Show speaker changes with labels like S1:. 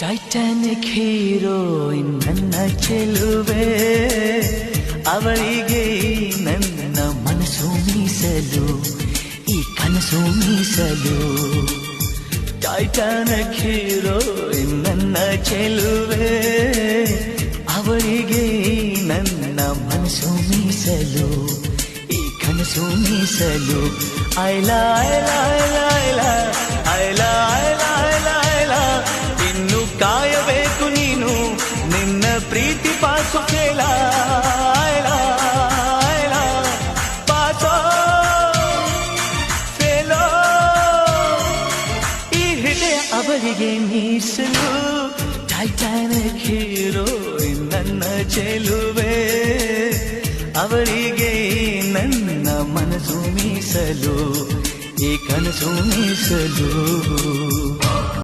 S1: Titanic heroine ನನ್ನ ಚೆಲುವೆ. ಅವಳಿಗೆ ನನ್ನ ಮನಸ್ಸು ಮೀಸಲು, ಈ ಕನಸು ಮೀಸಲು. ಟೈಟಾನಿಕ್ ಹೀರೋಯಿನ್ ನನ್ನ ಚೆಲುವೆ. ಅವಳಿಗೆ ನನ್ನ ಮನಸ್ಸು ಮೀಸಲು, ಈ ಕನಸು ಮೀಸಲು. ಐಲ ಐಲ ಐಲ ಅವರಿಗೆ ಮೀಸಲು ಟೈಟಾನಿಕ್ ಹೀರೋ ನನ್ನ ಚೆಲುವೆ. ನನ್ನ ಮನಸ್ಸು ಮೀಸಲು ಈ ಕನಸು ಮೀಸಲು.